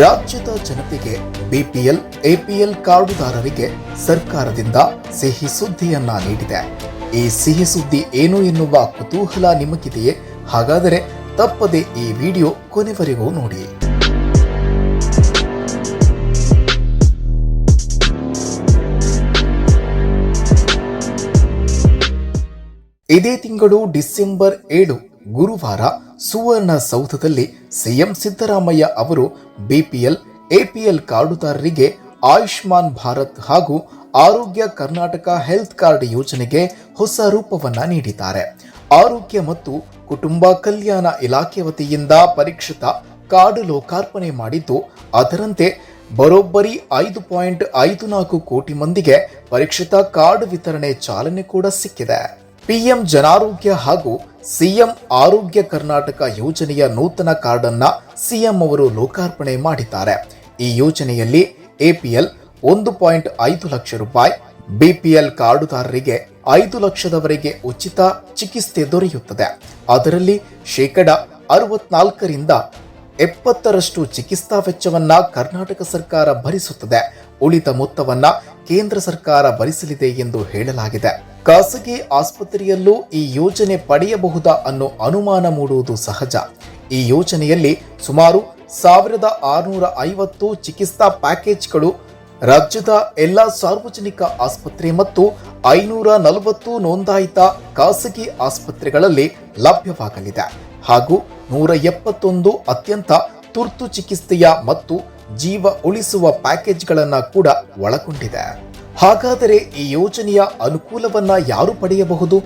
ರಾಜ್ಯದ ಜನತೆಗೆ BPL, APL ಕಾರ್ಡುದಾರರಿಗೆ ಸರ್ಕಾರದಿಂದ ಸಿಹಿ ಸುದ್ದಿಯನ್ನ ನೀಡಿದೆ. ಈ ಸಿಹಿ ಸುದ್ದಿ ಏನು ಎನ್ನುವ ಕುತೂಹಲ ನಿಮಗಿದೆಯೇ? ಹಾಗಾದರೆ ತಪ್ಪದೆ ಈ ವಿಡಿಯೋ ಕೊನೆವರೆಗೂ ನೋಡಿ. ಇದೇ ತಿಂಗಳು ಡಿಸೆಂಬರ್ ಏಳು ಗುರುವಾರ ಸುವರ್ಣ ಸೌಧದಲ್ಲಿ ಸಿಎಂ ಸಿದ್ದರಾಮಯ್ಯ ಅವರು ಬಿಪಿಎಲ್, ಎಪಿಎಲ್ ಕಾರ್ಡುದಾರರಿಗೆ ಆಯುಷ್ಮಾನ್ ಭಾರತ್ ಹಾಗೂ ಆರೋಗ್ಯ ಕರ್ನಾಟಕ ಹೆಲ್ತ್ ಕಾರ್ಡ್ ಯೋಜನೆಗೆ ಹೊಸ ರೂಪವನ್ನ ನೀಡಿದ್ದಾರೆ. ಆರೋಗ್ಯ ಮತ್ತು ಕುಟುಂಬ ಕಲ್ಯಾಣ ಇಲಾಖೆ ವತಿಯಿಂದ ಪರೀಕ್ಷಿತ ಕಾರ್ಡ್ ಲೋಕಾರ್ಪಣೆ ಮಾಡಿದ್ದು, ಅದರಂತೆ ಬರೋಬ್ಬರಿ ಐದು ಪಾಯಿಂಟ್ ಐದು ನಾಲ್ಕು ಕೋಟಿ ಮಂದಿಗೆ ಪರೀಕ್ಷಿತ ಕಾರ್ಡ್ ವಿತರಣೆ ಚಾಲನೆ ಕೂಡ ಸಿಕ್ಕಿದೆ. ಪಿಎಂ ಜನಾರೋಗ್ಯ ಹಾಗೂ ಸಿಎಂ ಆರೋಗ್ಯ ಕರ್ನಾಟಕ ಯೋಜನೆಯ ನೂತನ ಕಾರ್ಡ್ ಅನ್ನ ಸಿಎಂ ಅವರು ಲೋಕಾರ್ಪಣೆ ಮಾಡಿದ್ದಾರೆ. ಈ ಯೋಜನೆಯಲ್ಲಿ ಎಪಿಎಲ್ ಒಂದು ಪಾಯಿಂಟ್ ಐದು ಲಕ್ಷ ರೂಪಾಯಿ, ಬಿಪಿಎಲ್ ಕಾರ್ಡುದಾರರಿಗೆ ಐದು ಲಕ್ಷದವರೆಗೆ ಉಚಿತ ಚಿಕಿತ್ಸೆ ದೊರೆಯುತ್ತದೆ. ಅದರಲ್ಲಿ ಶೇಕಡ ಅರವತ್ನಾಲ್ಕರಿಂದ ಎಪ್ಪತ್ತರಷ್ಟು ಚಿಕಿತ್ಸಾ ವೆಚ್ಚವನ್ನ ಕರ್ನಾಟಕ ಸರ್ಕಾರ ಭರಿಸುತ್ತದೆ. ಉಳಿದ ಮೊತ್ತವನ್ನ ಕೇಂದ್ರ ಸರ್ಕಾರ ಭರಿಸಲಿದೆ ಎಂದು ಹೇಳಲಾಗಿದೆ. ಖಾಸಗಿ ಆಸ್ಪತ್ರೆಯಲ್ಲೂ ಈ ಯೋಜನೆ ಪಡೆಯಬಹುದಾ ಅನ್ನೋ ಅನುಮಾನ ಮೂಡುವುದು ಸಹಜ. ಈ ಯೋಜನೆಯಲ್ಲಿ ಸುಮಾರು ಸಾವಿರದ ಆರುನೂರ ಐವತ್ತು ಚಿಕಿತ್ಸಾ ಪ್ಯಾಕೇಜ್ಗಳು ರಾಜ್ಯದ ಎಲ್ಲ ಸಾರ್ವಜನಿಕ ಆಸ್ಪತ್ರೆ ಮತ್ತು ಐನೂರ ನಲವತ್ತು ನೋಂದಾಯಿತ ಖಾಸಗಿ ಆಸ್ಪತ್ರೆಗಳಲ್ಲಿ ಲಭ್ಯವಾಗಲಿದೆ. ಹಾಗೂ ನೂರ ಎಪ್ಪತ್ತೊಂದು ಅತ್ಯಂತ ತುರ್ತು ಚಿಕಿತ್ಸೆಯ ಮತ್ತು ಜೀವ ಉಳಿಸುವ ಪ್ಯಾಕೇಜ್ಗಳನ್ನು ಕೂಡ ಒಳಗೊಂಡಿದೆ. ಹಾಗಾದರೆ ಈ ಯೋಜನೆಯ ಅನುಕೂಲವನ್ನ ಯಾರು ಪಡೆಯಬಹುದು?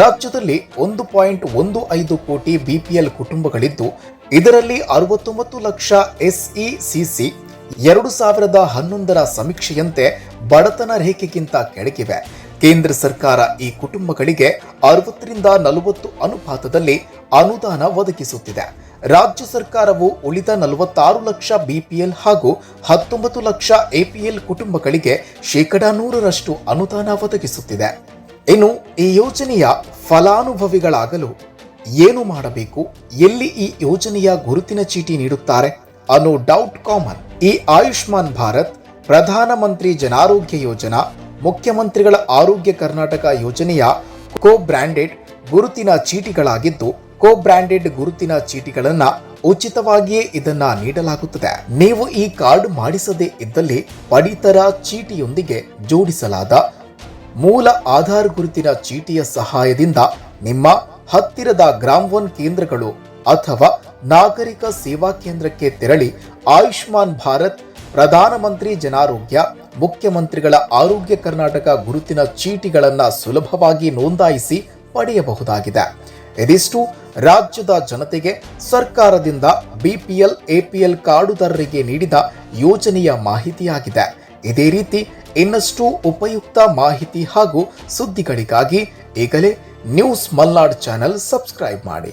ರಾಜ್ಯದಲ್ಲಿ ಒಂದು ಪಾಯಿಂಟ್ ಒಂದು ಐದು ಕೋಟಿ ಬಿಪಿಎಲ್ ಕುಟುಂಬಗಳಿದ್ದು, ಇದರಲ್ಲಿ ಅರವತ್ತೊಂಬತ್ತು ಲಕ್ಷ ಎಸ್ಇಸಿಸಿ, ಎರಡು ಸಾವಿರದ ಹನ್ನೊಂದರ ಸಮೀಕ್ಷೆಯಂತೆ ಬಡತನ ರೇಖೆಗಿಂತ ಕೆಳಗಿವೆ. ಕೇಂದ್ರ ಸರ್ಕಾರ ಈ ಕುಟುಂಬಗಳಿಗೆ ಅರವತ್ತರಿಂದ ನಲವತ್ತು ಅನುಪಾತದಲ್ಲಿ ಅನುದಾನ ಒದಗಿಸುತ್ತಿದೆ. ರಾಜ್ಯ ಸರ್ಕಾರವು ಉಳಿದ ನಲವತ್ತಾರು ಲಕ್ಷ ಬಿಪಿಎಲ್ ಹಾಗೂ ಹತ್ತೊಂಬತ್ತು ಲಕ್ಷ ಎಪಿಎಲ್ ಕುಟುಂಬಗಳಿಗೆ ಶೇಕಡಾ ನೂರರಷ್ಟು ಅನುದಾನ ಒದಗಿಸುತ್ತಿದೆ. ಇನ್ನು ಈ ಯೋಜನೆಯ ಫಲಾನುಭವಿಗಳಾಗಲು ಏನು ಮಾಡಬೇಕು? ಎಲ್ಲಿ ಈ ಯೋಜನೆಯ ಗುರುತಿನ ಚೀಟಿ ನೀಡುತ್ತಾರೆ? ಅನ್ನೋ ಡೌಟ್ ಕಾಮನ್. ಈ ಆಯುಷ್ಮಾನ್ ಭಾರತ್ ಪ್ರಧಾನಮಂತ್ರಿ ಜನಾರೋಗ್ಯ ಯೋಜನಾ, ಮುಖ್ಯಮಂತ್ರಿಗಳ ಆರೋಗ್ಯ ಕರ್ನಾಟಕ ಯೋಜನೆಯ ಕೋ ಬ್ರ್ಯಾಂಡೆಡ್ ಗುರುತಿನ ಚೀಟಿಗಳಾಗಿದ್ದು ಕೋ ಬ್ರ್ಯಾಂಡೆಡ್ ಗುರುತಿನ ಚೀಟಿಗಳನ್ನ ಉಚಿತವಾಗಿಯೇ ಇದನ್ನ ನೀಡಲಾಗುತ್ತದೆ. ನೀವು ಈ ಕಾರ್ಡ್ ಮಾಡಿಸದೇ ಇದ್ದಲ್ಲಿ ಪಡಿತರ ಚೀಟಿಯೊಂದಿಗೆ ಜೋಡಿಸಲಾದ ಮೂಲ ಆಧಾರ್ ಗುರುತಿನ ಚೀಟಿಯ ಸಹಾಯದಿಂದ ನಿಮ್ಮ ಹತ್ತಿರದ ಗ್ರಾಮ್ ಒನ್ ಕೇಂದ್ರಗಳು ಅಥವಾ ನಾಗರಿಕ ಸೇವಾ ಕೇಂದ್ರಕ್ಕೆ ತೆರಳಿ ಆಯುಷ್ಮಾನ್ ಭಾರತ್, ಪ್ರಧಾನಮಂತ್ರಿ ಜನಾರೋಗ್ಯ ಮುಖ್ಯಮಂತ್ರಿಗಳ ಆರೋಗ್ಯ ಕರ್ನಾಟಕ ಗುರುತಿನ ಚೀಟಿಗಳನ್ನು ಸುಲಭವಾಗಿ ನೋಂದಾಯಿಸಿ ಪಡೆಯಬಹುದಾಗಿದೆ. ಇದಿಷ್ಟು ರಾಜ್ಯದ ಜನತೆಗೆ ಸರ್ಕಾರದಿಂದ ಬಿಪಿಎಲ್, ಎಪಿಎಲ್ ಕಾರ್ಡುದಾರರಿಗೆ ನೀಡಿದ ಯೋಜನೆಯ ಮಾಹಿತಿಯಾಗಿದೆ. ಇದೇ ರೀತಿ ಇನ್ನಷ್ಟು ಉಪಯುಕ್ತ ಮಾಹಿತಿ ಹಾಗೂ ಸುದ್ದಿಗಳಿಗಾಗಿ ಈಗಲೇ ನ್ಯೂಸ್ ಮಲ್ನಾಡ್ ಚಾನೆಲ್ ಸಬ್ಸ್ಕ್ರೈಬ್ ಮಾಡಿ.